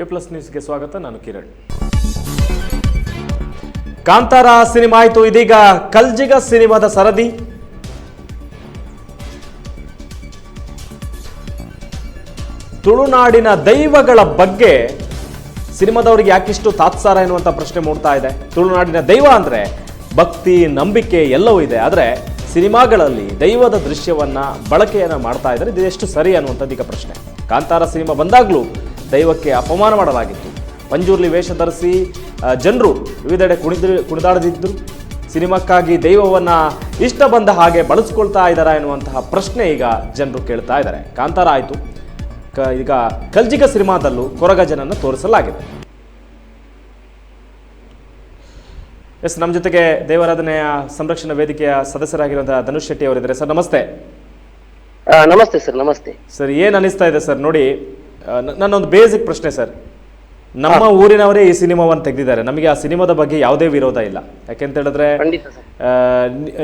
A plus ನ್ಯೂಸ್ಗೆ ಸ್ವಾಗತ, ನಾನು ಕಿರಣ್. ಕಾಂತಾರ ಸಿನಿಮಾ ಆಯಿತು, ಇದೀಗ ಕಲ್ಜಿಗ ಸಿನಿಮಾದ ಸರದಿ. ತುಳುನಾಡಿನ ದೈವಗಳ ಬಗ್ಗೆ ಸಿನಿಮಾದವರಿಗೆ ಯಾಕಿಷ್ಟು ತಾತ್ಸಾರ ಎನ್ನುವಂಥ ಪ್ರಶ್ನೆ ಮೂಡ್ತಾ ಇದೆ. ತುಳುನಾಡಿನ ದೈವ ಅಂದರೆ ಭಕ್ತಿ, ನಂಬಿಕೆ ಎಲ್ಲವೂ ಇದೆ. ಆದರೆ ಸಿನಿಮಾಗಳಲ್ಲಿ ದೈವದ ದೃಶ್ಯವನ್ನು ಬಳಕೆಯನ್ನು ಮಾಡ್ತಾ ಇದ್ದಾರೆ. ಇದು ಎಷ್ಟು ಸರಿ ಅನ್ನುವಂಥದ್ದು ಈಗ ಪ್ರಶ್ನೆ. ಕಾಂತಾರ ಸಿನಿಮಾ ಬಂದಾಗಲೂ ದೈವಕ್ಕೆ ಅಪಮಾನ ಮಾಡಲಾಗಿತ್ತು. ಪಂಜುರ್ಲಿ ವೇಷ ಧರಿಸಿ ಜನರು ವಿವಿಧೆಡೆ ಕುಣಿದ ಕುಣಿದಾಡದಿದ್ದರು ಸಿನಿಮಾಕ್ಕಾಗಿ ದೈವವನ್ನು ಇಷ್ಟ ಬಂದ ಹಾಗೆ ಬಳಸ್ಕೊಳ್ತಾ ಇದ್ದಾರಾ ಎನ್ನುವಂತಹ ಪ್ರಶ್ನೆ ಈಗ ಜನರು ಕೇಳ್ತಾ ಇದ್ದಾರೆ. ಕಾಂತಾರ ಆಯಿತು. ಕ ಈಗ ಕಲ್ಜಿಗ ಸಿನಿಮಾದಲ್ಲೂ ಕೊರಗಜನನ್ನು ತೋರಿಸಲಾಗಿದೆ. ಎಸ್ ನಮ್ಮ ಜೊತೆಗೆ ದೇವರಾಧನೆಯ ಸಂರಕ್ಷಣಾ ವೇದಿಕೆಯ ಸದಸ್ಯರಾಗಿರುವಂತಹ ಧನುಷ್ ಶೆಟ್ಟಿ ಅವರಿದ್ದಾರೆ. ಸರ್ ನಮಸ್ತೆ. ನಮಸ್ತೆ ಸರ್ ನಮಸ್ತೆ. ಸರ್ ಏನು ಅನಿಸ್ತಾ ಇದೆ ಸರ್ ನೋಡಿ. ನನ್ನೊಂದು ಬೇಸಿಕ್ ಪ್ರಶ್ನೆ ಸರ್ ನಮ್ಮ ಊರಿನವರೇ ಈ ಸಿನಿಮಾವನ್ನು ತೆಗೆದಿದ್ದಾರೆ. ನಮಗೆ ಆ ಸಿನಿಮಾದ ಬಗ್ಗೆ ಯಾವುದೇ ವಿರೋಧ ಇಲ್ಲ. ಯಾಕೆಂತ ಹೇಳಿದ್ರೆ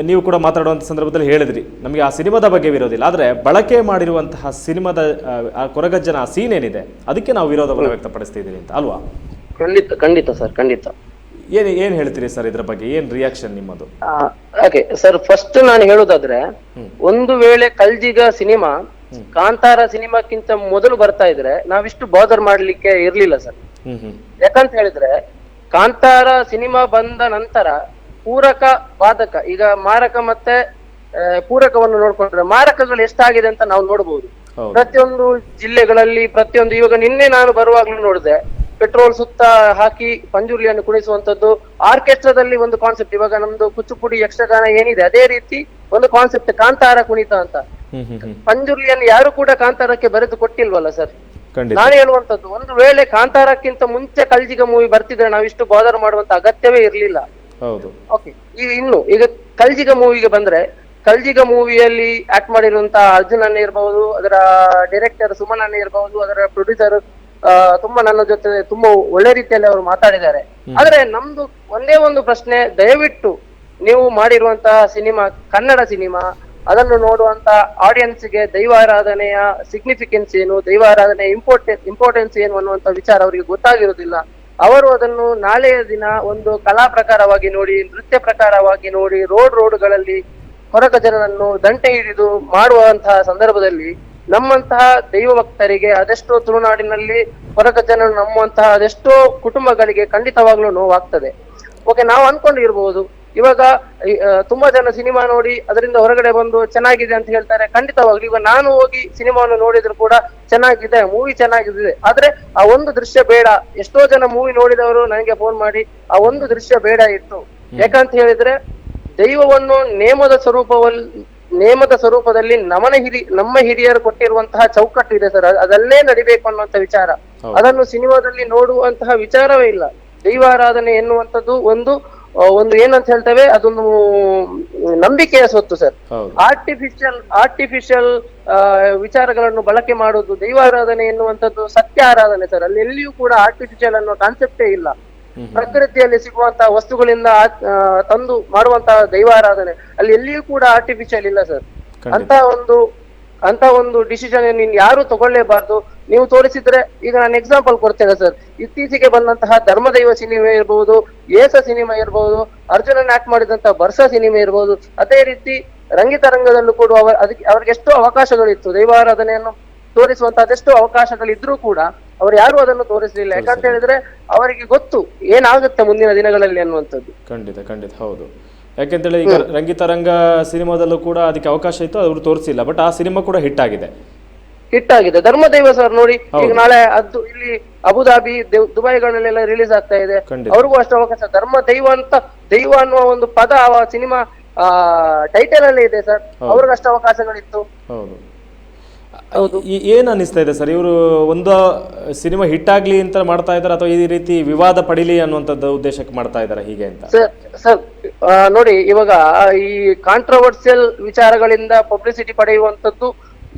ನೀವು ಕೂಡ ಮಾತಾಡುವಂಥ ಸಂದರ್ಭದಲ್ಲಿ ಹೇಳಿದ್ರಿ. ನಮಗೆ ಆ ಸಿನಿಮಾದ ಬಗ್ಗೆ ವಿರೋಧ ಇಲ್ಲ. ಆದರೆ ಬಳಕೆ ಮಾಡಿರುವಂತಹ ಸಿನಿಮಾದ ಆ, ಆ ಕೊರಗಜ್ಜನ ಆ ಸೀನ್ ಏನಿದೆ ಅದಕ್ಕೆ ನಾವು ವಿರೋಧವನ್ನು ವ್ಯಕ್ತಪಡಿಸ್ತಿದ್ದೀರಿ ಅಂತ ಅಲ್ವಾ? ಖಂಡಿತ ಖಂಡಿತ ಸರ್ ಖಂಡಿತ. ಏನು ಏನು ಹೇಳ್ತೀರಿ ಸರ್ ಇದ್ರ ಬಗ್ಗೆ? ಏನು ರಿಯಾಕ್ಷನ್ ನಿಮ್ಮದು? ಓಕೆ ಸರ್ ಫಸ್ಟ್ ನಾನು ಹೇಳೋದಾದ್ರೆ ಒಂದು ವೇಳೆ ಕಲ್ಜಿಗ ಸಿನಿಮಾ ಕಾಂತಾರ ಸಿನಿಮಾಕ್ಕಿಂತ ಮೊದಲು ಬರ್ತಾ ಇದ್ರೆ ನಾವಿಷ್ಟು ಬಾದರ್ ಮಾಡ್ಲಿಕ್ಕೆ ಇರ್ಲಿಲ್ಲ ಸರ್. ಯಾಕಂತ ಹೇಳಿದ್ರೆ ಕಾಂತಾರ ಸಿನಿಮಾ ಬಂದ ನಂತರ ಪೂರಕ ಬಾಧಕ ಈಗ ಮಾರಕ ಮತ್ತೆ ಪೂರಕವನ್ನು ನೋಡ್ಕೊಂಡ್ರೆ ಮಾರಕಗಳು ಎಷ್ಟಾಗಿದೆ ಅಂತ ನಾವು ನೋಡಬಹುದು ಪ್ರತಿಯೊಂದು ಜಿಲ್ಲೆಗಳಲ್ಲಿ ಪ್ರತಿಯೊಂದು ಇವಾಗ ನಿನ್ನೆ ನಾನು ಬರುವಾಗ್ಲೂ ನೋಡಿದೆ ಪೆಟ್ರೋಲ್ ಸುತ್ತ ಹಾಕಿ ಪಂಜುರ್ಲಿಯನ್ನು ಕುಣಿಸುವಂತದ್ದು ಆರ್ಕೆಸ್ಟ್ರಾದಲ್ಲಿ ಒಂದು ಕಾನ್ಸೆಪ್ಟ್ ಇವಾಗ ನಮ್ದು ಕುಚ್ಚುಪುಡಿ ಯಕ್ಷಗಾನ ಏನಿದೆ ಅದೇ ರೀತಿ ಒಂದು ಕಾನ್ಸೆಪ್ಟ್ ಕಾಂತಾರ ಕುಣಿತ ಅಂತ. ಪಂಜುರ್ಲಿಯನ್ನು ಯಾರು ಕೂಡ ಕಾಂತಾರಕ್ಕೆ ಬರೆದು ಕೊಟ್ಟಿಲ್ವಲ್ಲ ಸರ್? ನಾನು ಹೇಳುವಂತದ್ದು ಒಂದು ವೇಳೆ ಕಾಂತಾರಕ್ಕಿಂತ ಮುಂಚೆ ಕಲ್ಜಿಗ ಮೂವಿ ಬರ್ತಿದ್ರೆ ನಾವಿಷ್ಟು ಬಾದರ್ ಮಾಡುವಂತ ಅಗತ್ಯವೇ ಇರ್ಲಿಲ್ಲ. ಓಕೆ ಈಗ ಇನ್ನು ಈಗ ಕಲ್ಜಿಗ ಮೂವಿಗೆ ಬಂದ್ರೆ ಕಲ್ಜಿಗ ಮೂವಿಯಲ್ಲಿ ಆಕ್ಟ್ ಮಾಡಿರುವಂತ ಅರ್ಜುನ್ ಅನ್ನೇ ಇರಬಹುದು ಅದರ ಡೈರೆಕ್ಟರ್ ಸುಮನ್ ಅನ್ನೇ ಇರಬಹುದು ಅದರ ಪ್ರೊಡ್ಯೂಸರ್ ತುಂಬಾ ನನ್ನ ಜೊತೆ ತುಂಬಾ ಒಳ್ಳೆ ರೀತಿಯಲ್ಲಿ ಅವರು ಮಾತಾಡಿದ್ದಾರೆ. ಆದ್ರೆ ನಮ್ದು ಒಂದೇ ಒಂದು ಪ್ರಶ್ನೆ ದಯವಿಟ್ಟು ನೀವು ಮಾಡಿರುವಂತಹ ಸಿನಿಮಾ ಕನ್ನಡ ಸಿನಿಮಾ ಅದನ್ನು ನೋಡುವಂತ ಆಡಿಯನ್ಸ್ಗೆ ದೈವಾರಾಧನೆಯ ಸಿಗ್ನಿಫಿಕೆನ್ಸ್ ಏನು ದೈವಾರಾಧನೆ ಇಂಪಾರ್ಟೆನ್ಸ್ ಇಂಪಾರ್ಟೆನ್ಸ್ ಏನು ಅನ್ನುವಂತ ವಿಚಾರ ಅವರಿಗೆ ಗೊತ್ತಾಗಿರುವುದಿಲ್ಲ. ಅವರು ಅದನ್ನು ನಾಳೆಯ ದಿನ ಒಂದು ಕಲಾ ಪ್ರಕಾರವಾಗಿ ನೋಡಿ, ನೃತ್ಯ ಪ್ರಕಾರವಾಗಿ ನೋಡಿ, ರೋಡ್ ರೋಡ್ಗಳಲ್ಲಿ ಹೊರಗ ಜನರನ್ನು ದಂಟೆ ಹಿಡಿದು ಮಾಡುವಂತಹ ಸಂದರ್ಭದಲ್ಲಿ ನಮ್ಮಂತಹ ದೈವ ಭಕ್ತರಿಗೆ ಅದೆಷ್ಟೋ ತುಳುನಾಡಿನಲ್ಲಿ ಹೊರಗ ಜನರು ನಮ್ಮಂತಹ ಅದೆಷ್ಟೋ ಕುಟುಂಬಗಳಿಗೆ ಖಂಡಿತವಾಗ್ಲೂ ನೋವಾಗ್ತದೆ. ಓಕೆ ನಾವು ಅನ್ಕೊಂಡಿರ್ಬೋದು ಇವಾಗ ತುಂಬಾ ಜನ ಸಿನಿಮಾ ನೋಡಿ ಅದರಿಂದ ಹೊರಗಡೆ ಬಂದು ಚೆನ್ನಾಗಿದೆ ಅಂತ ಹೇಳ್ತಾರೆ. ಖಂಡಿತವಾಗ್ಲಿ ಇವಾಗ ನಾನು ಹೋಗಿ ಸಿನಿಮಾವನ್ನು ನೋಡಿದ್ರು ಕೂಡ ಚೆನ್ನಾಗಿದೆ ಮೂವಿ ಚೆನ್ನಾಗಿದೆ. ಆದ್ರೆ ಆ ಒಂದು ದೃಶ್ಯ ಬೇಡ. ಎಷ್ಟೋ ಜನ ಮೂವಿ ನೋಡಿದವರು ನನಗೆ ಫೋನ್ ಮಾಡಿ ಆ ಒಂದು ದೃಶ್ಯ ಬೇಡ ಇತ್ತು. ಯಾಕಂತ ಹೇಳಿದ್ರೆ ದೈವವನ್ನು ನೇಮದ ಸ್ವರೂಪವಲ್ ನೇಮದ ಸ್ವರೂಪದಲ್ಲಿ ನಮನ ಹಿರಿ ನಮ್ಮ ಹಿರಿಯರು ಕೊಟ್ಟಿರುವಂತಹ ಚೌಕಟ್ಟು ಇದೆ ಸರ್. ಅದಲ್ಲೇ ನಡಿಬೇಕು ಅನ್ನುವಂತ ವಿಚಾರ. ಅದನ್ನು ಸಿನಿಮಾದಲ್ಲಿ ನೋಡುವಂತಹ ವಿಚಾರವೇ ಇಲ್ಲ. ದೈವಾರಾಧನೆ ಎನ್ನುವಂಥದ್ದು ಒಂದು ಒಂದು ಏನಂತ ಹೇಳ್ತೇವೆ ಅದೊಂದು ನಂಬಿಕೆಯ ಸ್ವತ್ತು ಸರ್. ಆರ್ಟಿಫಿಷಿಯಲ್ ಆರ್ಟಿಫಿಷಿಯಲ್ ವಿಚಾರಗಳನ್ನು ಬಳಕೆ ಮಾಡುವುದು ದೈವಾರಾಧನೆ ಎನ್ನುವಂಥದ್ದು ಸತ್ಯ ಆರಾಧನೆ ಸರ್. ಅಲ್ಲಿ ಎಲ್ಲಿಯೂ ಕೂಡ ಆರ್ಟಿಫಿಷಿಯಲ್ ಅನ್ನೋ ಕಾನ್ಸೆಪ್ಟೇ ಇಲ್ಲ. ಪ್ರಕೃತಿಯಲ್ಲಿ ಸಿಗುವಂತಹ ವಸ್ತುಗಳಿಂದ ತಂದು ಮಾಡುವಂತಹ ದೈವಾರಾಧನೆ ಅಲ್ಲಿ ಎಲ್ಲಿಯೂ ಕೂಡ ಆರ್ಟಿಫಿಷಿಯಲ್ ಇಲ್ಲ ಸರ್. ಅಂತ ಒಂದು ಅಂತ ಒಂದು ಡಿಸಿಷನ್ ನೀನ್ ಯಾರು ತಗೊಳ್ಳೇಬಾರ್ದು. ನೀವು ತೋರಿಸಿದ್ರೆ ಈಗ ನಾನು ಎಕ್ಸಾಂಪಲ್ ಕೊಡ್ತೇನೆ ಸರ್ ಇತ್ತೀಚೆಗೆ ಬಂದಂತಹ ಧರ್ಮದೈವ ಸಿನಿಮಾ ಇರಬಹುದು ಏಸ ಸಿನಿಮಾ ಇರಬಹುದು ಅರ್ಜುನ ಆಕ್ಟ್ ಮಾಡಿದಂತಹ ಬರ್ಸ ಸಿನಿಮಾ ಇರಬಹುದು ಅದೇ ರೀತಿ ರಂಗಿತ ರಂಗದಲ್ಲೂ ಕೂಡ ಅವ ಅದಕ್ಕೆ ಅವ್ರಿಗೆ ಎಷ್ಟೋ ಅವಕಾಶಗಳಿತ್ತು ದೈವಾರಾಧನೆಯನ್ನು ತೋರಿಸುವಂತಹ ಅದೆಷ್ಟೋ ಅವಕಾಶಗಳಿದ್ರೂ ಕೂಡ ಅವ್ರು ಯಾರು ಅದನ್ನು ತೋರಿಸಲಿಲ್ಲ. ಯಾಕಂತ ಹೇಳಿದ್ರೆ ಅವರಿಗೆ ಗೊತ್ತು ಏನಾಗುತ್ತೆ ಮುಂದಿನ ದಿನಗಳಲ್ಲಿ ಅನ್ನುವಂಥದ್ದು. ಖಂಡಿತ ಖಂಡಿತ ಹೌದು. ಯಾಕೆಂತೇಳಿ ಈಗ ರಂಗಿತರಂಗ ಸಿನಿಮಾದಲ್ಲೂ ಕೂಡ ಅದಕ್ಕೆ ಅವಕಾಶ ಇತ್ತು ಅವರು ತೋರಿಸಿಲ್ಲ. ಬಟ್ ಆ ಸಿನಿಮಾ ಕೂಡ ಹಿಟ್ ಆಗಿದೆ. ಹಿಟ್ ಆಗಿದೆ ಧರ್ಮದೈವ ಸರ್ ನೋಡಿ ಈಗ ನಾಳೆ ಅದು ಇಲ್ಲಿ ಅಬುದಾಬಿ ದುಬೈಗಳಲ್ಲೆಲ್ಲ ರಿಲೀಸ್ ಆಗ್ತಾ ಇದೆ. ಅವ್ರಿಗೂ ಅಷ್ಟು ಅವಕಾಶ. ಧರ್ಮ ದೈವ ಅಂತ ದೈವ ಅನ್ನುವ ಒಂದು ಪದ ಆ ಸಿನಿಮಾ ಆ ಟೈಟಲ್ ಅಲ್ಲೇ ಇದೆ ಸರ್. ಅವ್ರಿಗೂ ಅಷ್ಟು ಅವಕಾಶಗಳಿತ್ತು. ಏನ್ ಅನಿಸ್ತಾ ಇದೆ ಸರ್? ಇವರು ಒಂದು ಸಿನಿಮಾ ಹಿಟ್ ಆಗ್ಲಿ ಅಂತ ಮಾಡ್ತಾ ಇದಾರೆ ಅಥವಾ ಈ ರೀತಿ ವಿವಾದ ಪಡಿಲಿ ಅನ್ನುವಂಥದ್ದು ಉದ್ದೇಶಕ್ಕೆ ಮಾಡ್ತಾ ಇದಾರೆ ಹೀಗೆ ಅಂತ? ಸರ್ ನೋಡಿ ಇವಾಗ ಈ ಕಾಂಟ್ರವರ್ಸಿಯಲ್ ವಿಚಾರಗಳಿಂದ ಪಬ್ಲಿಸಿಟಿ ಪಡೆಯುವಂತದ್ದು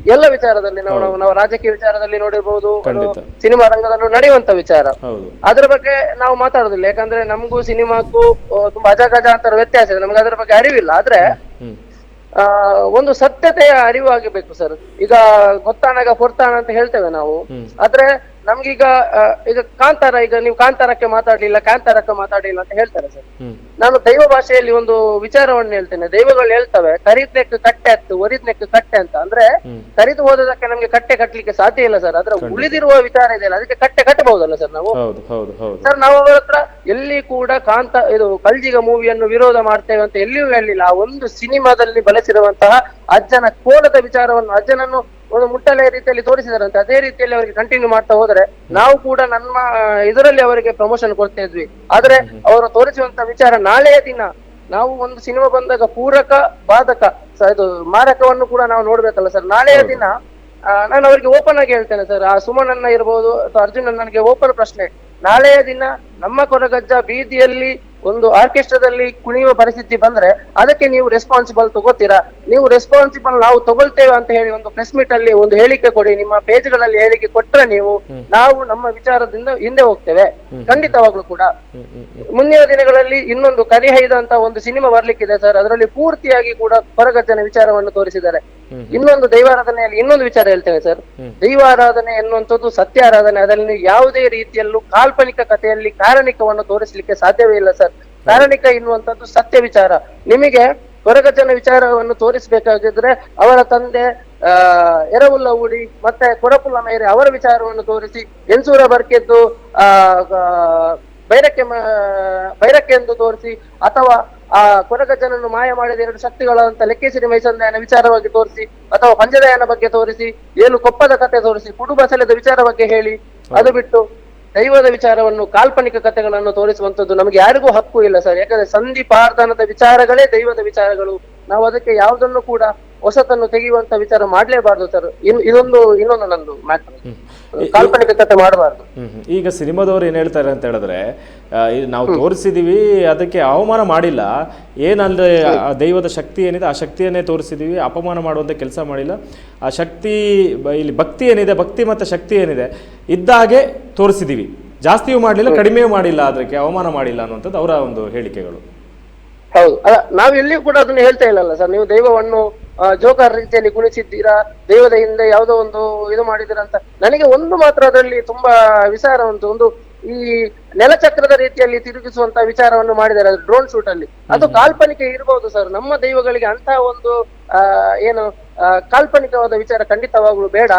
ಎಲ್ಲ ವಿಚಾರದಲ್ಲಿ ನಾವು ನಾವು- ನಾವು ರಾಜಕೀಯ ವಿಚಾರದಲ್ಲಿ ನೋಡಿರ್ಬೋದು. ಸಿನಿಮಾ ರಂಗದಲ್ಲೂ ನಡೆಯುವಂತ ವಿಚಾರ. ಅದ್ರ ಬಗ್ಗೆ ನಾವು ಮಾತಾಡುದಿಲ್ಲ. ಯಾಕಂದ್ರೆ ನಮಗೂ ಸಿನಿಮಾಕ್ಕೂ ತುಂಬಾ ಅಜಗಜ ಅಂತ ವ್ಯತ್ಯಾಸ ಇದೆ. ನಮ್ಗೆ ಅದ್ರ ಬಗ್ಗೆ ಅರಿವಿಲ್ಲ. ಆದ್ರೆ ಆ ಒಂದು ಸತ್ಯತೆಯ ಅರಿವು ಆಗಿರ್ಬೇಕು ಸರ್. ಈಗ ಗೊತ್ತಾನಾಗ ಪುರ್ತಾನ ಅಂತ ಹೇಳ್ತೇವೆ ನಾವು. ಆದ್ರೆ ನಮ್ಗೀಗ ಈಗ ಕಾಂತಾರ ಈಗ ನೀವು ಕಾಂತಾರಕ್ಕೆ ಮಾತಾಡ್ಲಿಲ್ಲ ಕಾಂತಾರಕ್ಕೆ ಮಾತಾಡ್ಲಿಲ್ಲ ಅಂತ ಹೇಳ್ತಾರೆ ಸರ್. ನಾನು ದೈವ ಭಾಷೆಯಲ್ಲಿ ಒಂದು ವಿಚಾರವನ್ನು ಹೇಳ್ತೇನೆ. ದೈವಗಳು ಹೇಳ್ತವೆ ಕರಿದ್ನೆಕ್ ಕಟ್ಟೆ ಅತ್ತು ಒರಿದ್ನೆಕ್ ಕಟ್ಟೆ ಅಂತ. ಅಂದ್ರೆ. ಕರಿದು ಹೋದದಕ್ಕೆ ನಮ್ಗೆ ಕಟ್ಟೆ ಕಟ್ಟಲಿಕ್ಕೆ ಸಾಧ್ಯ ಇಲ್ಲ ಸರ್. ಅದ್ರ ಉಳಿದಿರುವ ವಿಚಾರ ಇದೆಯಲ್ಲ ಅದಕ್ಕೆ ಕಟ್ಟೆ ಕಟ್ಟಬಹುದಲ್ಲ ಸರ್ ನಾವು? ಸರ್ ನಾವು ಅವರ ಹತ್ರ ಎಲ್ಲಿ ಕೂಡ ಕಾಂತ ಇದು ಕಲ್ಜಿಗ ಮೂವಿಯನ್ನು ವಿರೋಧ ಮಾಡ್ತೇವೆ ಅಂತ ಎಲ್ಲಿಯೂ ಹೇಳಿಲ್ಲ. ಆ ಒಂದು ಸಿನಿಮಾದಲ್ಲಿ ಬಳಸಿರುವಂತಹ ಅಜ್ಜನ ಕೋಲದ ವಿಚಾರವನ್ನು ಅಜ್ಜನನ್ನು ಒಂದು ಮುಟ್ಟಲೆ ರೀತಿಯಲ್ಲಿ ತೋರಿಸಿದಾರಂತೆ. ಅದೇ ರೀತಿಯಲ್ಲಿ ಅವರಿಗೆ ಕಂಟಿನ್ಯೂ ಮಾಡ್ತಾ ಹೋದ್ರೆ ನಾವು ಕೂಡ ನಮ್ಮ ಇದರಲ್ಲಿ ಅವರಿಗೆ ಪ್ರಮೋಷನ್ ಕೊಡ್ತಾ ಇದ್ವಿ. ಆದ್ರೆ ಅವರು ತೋರಿಸುವಂತ ವಿಚಾರ ನಾಳೆಯ ದಿನ ನಾವು ಒಂದು ಸಿನಿಮಾ ಬಂದಾಗ ಪೂರಕ ಬಾಧಕ ಇದು ಮಾರಕವನ್ನು ಕೂಡ ನಾವು ನೋಡ್ಬೇಕಲ್ಲ ಸರ್. ನಾಳೆಯ ದಿನ ನಾನು ಅವರಿಗೆ ಓಪನ್ ಆಗಿ ಹೇಳ್ತೇನೆ ಸರ್. ಆ ಸುಮನನ್ನ ಇರ್ಬೋದು ಅಥವಾ ಅರ್ಜುನ್ ನನಗೆ ಓಪನ್ ಪ್ರಶ್ನೆ. ನಾಳೆಯ ದಿನ ನಮ್ಮ ಕೊರಗಜ್ಜ ಬೀದಿಯಲ್ಲಿ ಒಂದು ಆರ್ಕೆಸ್ಟ್ರಾದಲ್ಲಿ ಕುಣಿಯುವ ಪರಿಸ್ಥಿತಿ ಬಂದ್ರೆ ಅದಕ್ಕೆ ನೀವು ರೆಸ್ಪಾನ್ಸಿಬಲ್ ತಗೋತೀರಾ? ನೀವು ರೆಸ್ಪಾನ್ಸಿಬಲ್ ನಾವು ತಗೊಳ್ತೇವೆ ಅಂತ ಹೇಳಿ ಒಂದು ಪ್ರೆಸ್ ಮೀಟ್ ಅಲ್ಲಿ ಒಂದು ಹೇಳಿಕೆ ಕೊಡಿ. ನಿಮ್ಮ ಪೇಜ್ಗಳಲ್ಲಿ ಹೇಳಿಕೆ ಕೊಟ್ರೆ ನೀವು ನಾವು ನಮ್ಮ ವಿಚಾರದಿಂದ ಹಿಂದೆ ಹೋಗ್ತೇವೆ. ಖಂಡಿತವಾಗ್ಲೂ ಕೂಡ. ಮುಂದಿನ ದಿನಗಳಲ್ಲಿ ಇನ್ನೊಂದು ಕರಿಹೈದ ಅಂತ ಒಂದು ಸಿನಿಮಾ ಬರ್ಲಿಕ್ಕಿದೆ ಸರ್. ಅದರಲ್ಲಿ ಪೂರ್ತಿಯಾಗಿ ಕೂಡ ಹೊರಗಜ್ಜನ ವಿಚಾರವನ್ನು ತೋರಿಸಿದ್ದಾರೆ. ಇನ್ನೊಂದು ದೈವಾರಾಧನೆಯಲ್ಲಿ ಇನ್ನೊಂದು ವಿಚಾರ ಹೇಳ್ತೇವೆ ಸರ್. ದೈವಾರಾಧನೆ ಎನ್ನುವಂಥದ್ದು ಸತ್ಯ ಆರಾಧನೆ ಅದರಲ್ಲಿ ಯಾವುದೇ ರೀತಿಯಲ್ಲೂ ಕಾಲ್ಪನಿಕ ಕಥೆಯಲ್ಲಿ ಕಾರಣಿಕವನ್ನು ತೋರಿಸಲಿಕ್ಕೆ ಸಾಧ್ಯವೇ ಇಲ್ಲ ಸರ್. ಕಾರಣಿಕ ಎನ್ನುವಂಥದ್ದು ಸತ್ಯ ವಿಚಾರ. ನಿಮಗೆ ಕೊರಗಜ್ಜನ ವಿಚಾರವನ್ನು ತೋರಿಸಬೇಕಾಗಿದ್ರೆ ಅವರ ತಂದೆ ಆ ಎರವುಲ್ಲ ಉಡಿ ಮತ್ತೆ ಕೊರಪುಲ್ಲ ಮೇರೆ ಅವರ ವಿಚಾರವನ್ನು ತೋರಿಸಿ ಎನ್ಸೂರ ಬರ್ಕೆದ್ದು ಆ ಬೈರಕ್ಕೆ ಮ- ಬೈರಕ್ಕೆ ಎಂದು ತೋರಿಸಿ ಅಥವಾ ಆ ಕೊರಗಜ್ಜನನ್ನು ಮಾಯ ಮಾಡಿದ ಎರಡು ಶಕ್ತಿಗಳಂತ ಲೆಕ್ಕೇಶ್ವರಿ ಮೈಸಂದಾಯನ ವಿಚಾರವಾಗಿ ತೋರಿಸಿ ಅಥವಾ ಪಂಜದಯನ ಬಗ್ಗೆ ತೋರಿಸಿ ಏನು ಕೊಪ್ಪದ ಕಥೆ ತೋರಿಸಿ ಕುಟುಂಬ ಸಲದ ವಿಚಾರ ಬಗ್ಗೆ ಹೇಳಿ ಅದು ಬಿಟ್ಟು ದೈವದ ವಿಚಾರವನ್ನು ಕಾಲ್ಪನಿಕ ಕಥೆಗಳನ್ನು ತೋರಿಸುವಂತದ್ದು ನಮಗೆ ಯಾರಿಗೂ ಹಕ್ಕು ಇಲ್ಲ ಸರ್. ಯಾಕಂದ್ರೆ ಸಂಧಿ ಪಾರ್ಧನದ ವಿಚಾರಗಳೇ ದೈವದ ವಿಚಾರಗಳು. ನಾವು ಅದಕ್ಕೆ ಯಾವ್ದನ್ನು ಕೂಡ ಹೊಸತನ್ನು ತೆಗೆಯುವಂತ ವಿಚಾರ ಮಾಡ್ಲೇಬಾರ್ದು ಸರ್. ಇದೊಂದು ಇನ್ನೊಂದು ನಂದು ಕಾಲ್ಪನಿಕ ಕಥೆ ಮಾಡಬಾರ್ದು. ಈಗ ಸಿನಿಮಾದವ್ರು ಏನ್ ಹೇಳ್ತಾರೆ ಅಂತ ಹೇಳಿದ್ರೆ ನಾವು ತೋರಿಸಿದೀವಿ ಅದಕ್ಕೆ ಅವಮಾನ ಮಾಡಿಲ್ಲ. ಏನಂದ್ರೆ ದೈವದ ಶಕ್ತಿ ಏನಿದೆ ಆ ಶಕ್ತಿಯನ್ನೇ ತೋರಿಸಿದೀವಿ ಅಪಮಾನ ಮಾಡುವಂತ ಕೆಲಸ ಮಾಡಿಲ್ಲ. ಆ ಶಕ್ತಿ ಇಲ್ಲಿ ಭಕ್ತಿ ಏನಿದೆ ಭಕ್ತಿ ಮತ್ತೆ ಶಕ್ತಿ ಏನಿದೆ ಇದ್ದಾಗೆ ತೋರಿಸಿದೀವಿ. ಜಾಸ್ತಿಯೂ ಮಾಡಲಿಲ್ಲ ಕಡಿಮೆಯೂ ಮಾಡಿಲ್ಲ ಅದಕ್ಕೆ ಅವಮಾನ ಮಾಡಿಲ್ಲ ಅನ್ನುವಂಥದ್ದು ಅವರ ಒಂದು ಹೇಳಿಕೆಗಳು. ಹೌದು. ಅಲ್ಲ, ನಾವು ಎಲ್ಲಿಯೂ ಕೂಡ ಅದನ್ನ ಹೇಳ್ತಾ ಇಲ್ಲಲ್ಲ ಸರ್. ನೀವು ದೈವವನ್ನು ಜೋಕಾರ ರೀತಿಯಲ್ಲಿ ಗುಣಿಸಿದ್ದೀರಾ? ದೈವದ ಹಿಂದೆ ಯಾವುದೋ ಒಂದು ಇದು ಮಾಡಿದ್ದೀರಾ ಅಂತ. ನನಗೆ ಒಂದು ಮಾತ್ರ ಅದರಲ್ಲಿ ತುಂಬಾ ವಿಚಾರ ಉಂಟು. ಒಂದು ಈ ನೆಲಚಕ್ರದ ರೀತಿಯಲ್ಲಿ ತಿರುಗಿಸುವಂತ ವಿಚಾರವನ್ನು ಮಾಡಿದ್ದಾರೆ ಡ್ರೋನ್ ಶೂಟ್ ಅಲ್ಲಿ. ಅದು ಕಾಲ್ಪನಿಕ ಇರಬಹುದು ಸರ್ ನಮ್ಮ ದೈವಗಳಿಗೆ ಅಂತ ಒಂದು ಏನು ಕಾಲ್ಪನಿಕವಾದ ವಿಚಾರ ಖಂಡಿತವಾಗ್ಲು ಬೇಡ.